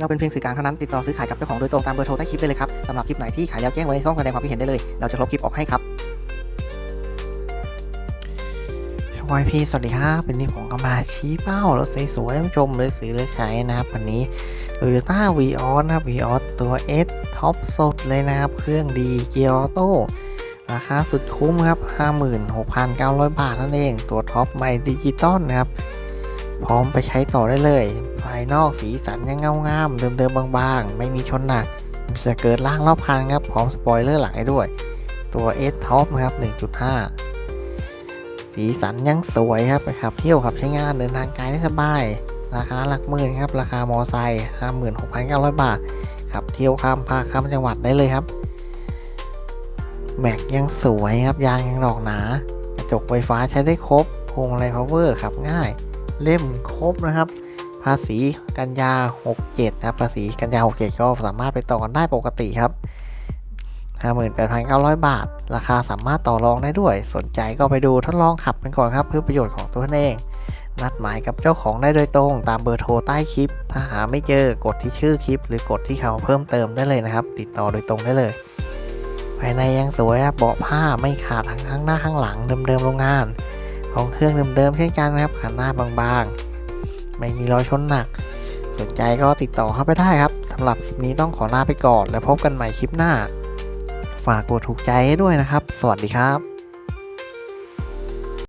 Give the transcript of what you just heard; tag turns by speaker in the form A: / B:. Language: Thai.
A: เราเป็นเพียงสื่อกลางเท่านั้นติดต่อซื้อขายกับเจ้าของโดยตรงตามเบอร์โทรใต้คลิปได้เลยครับสำหรับคลิปไหนที่ขายแล้วแจ้งไว้ในช่องแสดงความคิดเห็นได้เลยเราจะลบคลิปออกให้ครับวายพีสวัสดีครับเป็นนี่ผมก็มาชี้เป้ารถสวยๆท่านชมเลยซื้อเลยใช้นะครับวันนี้ Toyota v ีออสนะครับ v ีออสตัว S ท็อปสดเลยนะครับ เครื่องดีเกียร์ออโต้ราคาสุดคุ้มครับ 56,900 บาทนั่นเอง ตัวท็อปใหม่ดิจิตอลนะครับ พร้อมไปใช้ต่อได้เลยายนอกสีสันยังเงางามเดิมๆบางๆ ไม่มีชนหนักมีสเกิร์ตล่างรอบคันครับพร้อมสปอยเลอร์หลังให้ด้วย ตัว S Top นะครับ 1.5 สีสันยังสวยครับไปขับเที่ยวขับใช้งานเดินทางไกลได้สบาย ราคาหลักหมื่นครับ ราคามอไซค์56,900 บาท ขับเที่ยวข้ามภาคข้ามจังหวัดได้เลยครับ แม็กยังสวยครับ ยางยังดอกหนากระจกไฟฟ้าใช้ได้ครบพวงมาลัยพาวเวอร์ขับง่าย เล่มครบนะครับ ภาษีกันยา 67 นะครับ ภาษีกันยา 67 ก็สามารถไปต่อกันได้ปกติครับ 58,900 บาท ราคาสามารถต่อรองได้ด้วย สนใจก็ไปดูทดลองขับกันก่อนครับ เพื่อประโยชน์ของตัวเอง นัดหมายกับเจ้าของได้โดยตรง ตามเบอร์โทรใต้คลิป ถ้าหาไม่เจอกดที่ชื่อคลิป หรือกดที่คำว่าเพิ่มเติมได้เลยนะครับ ติดต่อโดยตรงได้เลยภายในยังสวยครับเบาะผ้าไม่ขาดทั้งข้างหน้าข้างหลังเดิมๆโรงงาน ของเครื่องเดิมๆเช่นกันนะครับขันหน้าบางๆ ไม่มีรอยชนหนัก สนใจก็ติดต่อเข้าไปได้ครับสำหรับคลิปนี้ต้องขอลาไปก่อน แล้วพบกันใหม่คลิปหน้า ฝากกดถูกใจให้ด้วยนะครับ สวัสดีครับ